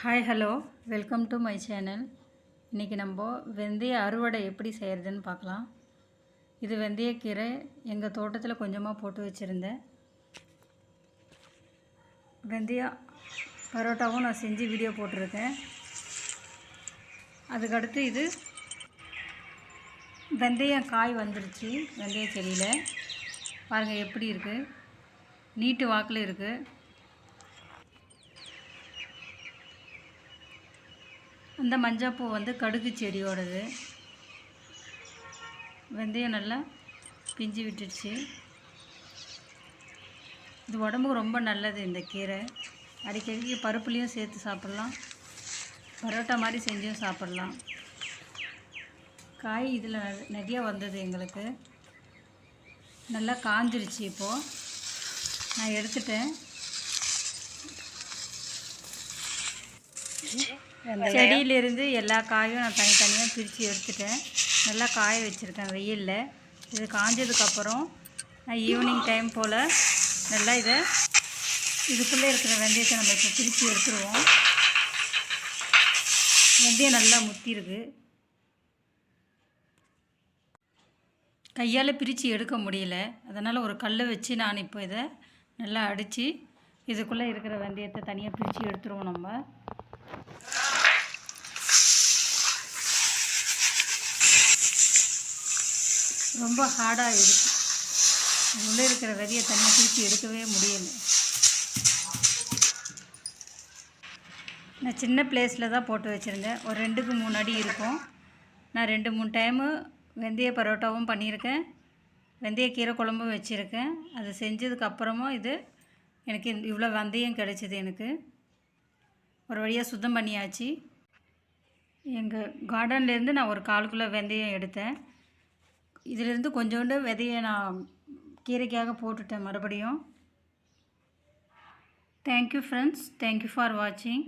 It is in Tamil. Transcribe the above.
Hi hello welcome to my channel இன்றைக்கி நம்ம வெந்தய அறுவடை எப்படி செய்கிறதுன்னு பார்க்கலாம். இது வெந்தயக்கீரை எங்கள் தோட்டத்தில் கொஞ்சமாக போட்டு வச்சுருந்தேன். வெந்தய பரோட்டாவும் நான் செஞ்சு வீடியோ போட்டிருக்கேன். அதுக்கடுத்து இது வெந்தயம் காய் வந்துருச்சு வெந்தய செடியில். பாருங்கள் எப்படி இருக்குது நீட்டு வாக்கில் இருக்குது அந்த மஞ்சப்பூ வந்து கடுகு செடியோடது. வெந்தயம் நல்லா பிஞ்சு விட்டுடுச்சு. இது உடம்புக்கு ரொம்ப நல்லது இந்த கீரை. அடிக்கடி பருப்புலேயும் சேர்த்து சாப்பிட்லாம். பரோட்டா மாதிரி செஞ்சும் சாப்பிட்லாம். காய் இதில் நிறைய வந்தது எங்களுக்கு. நல்லா காஞ்சிருச்சு இப்போது நான் எடுத்துட்டேன். செடியிலிருந்து எல்லா காயும் நான் தனித்தனியாக பிரித்து எடுத்துட்டேன். நல்லா காய வச்சுருக்கேன் வெயிலில். இது காஞ்சதுக்கப்புறம் நான் ஈவினிங் டைம் போல் நல்லா இதை இதுக்குள்ளே இருக்கிற வெந்தயத்தை நம்ம இப்போ பிரித்து எடுத்துருவோம். வெந்தயம் நல்லா முத்திருக்கு. கையால் பிரித்து எடுக்க முடியல. அதனால் ஒரு கல்லை வச்சு நான் இப்போ இதை நல்லா அடித்து இதுக்குள்ளே இருக்கிற வெந்தயத்தை தனியாக பிரித்து எடுத்துருவோம் நம்ம. ரொம்ப ஹார்டாக இருக்குது உள்ளே இருக்கிற விதையை தனியாக தூக்கி எடுக்கவே முடியல. நான் சின்ன பிளேஸில் தான் போட்டு வச்சுருந்தேன். ஒரு ரெண்டுக்கு மூணு அடி இருக்கும். நான் ரெண்டு மூணு டைமு வெந்தய பரோட்டாவும் பண்ணியிருக்கேன். வெந்தய கீரை குழம்பும் வச்சுருக்கேன். அது செஞ்சதுக்கப்புறமும் இது எனக்கு இவ்வளோ வெந்தயம் கிடைச்சிது எனக்கு. ஒரு வழியாக சுத்தம் பண்ணியாச்சு. எங்கள் கார்டன்லேருந்து நான் ஒரு கால் கிலோ வெந்தயம் எடுத்தேன். இதிலிருந்து கொஞ்சோண்டு விதையை நான் கீரைக்காக போட்டுட்டேன் மறுபடியும். தேங்க்யூ ஃப்ரெண்ட்ஸ் தேங்க்யூ ஃபார் வாட்சிங்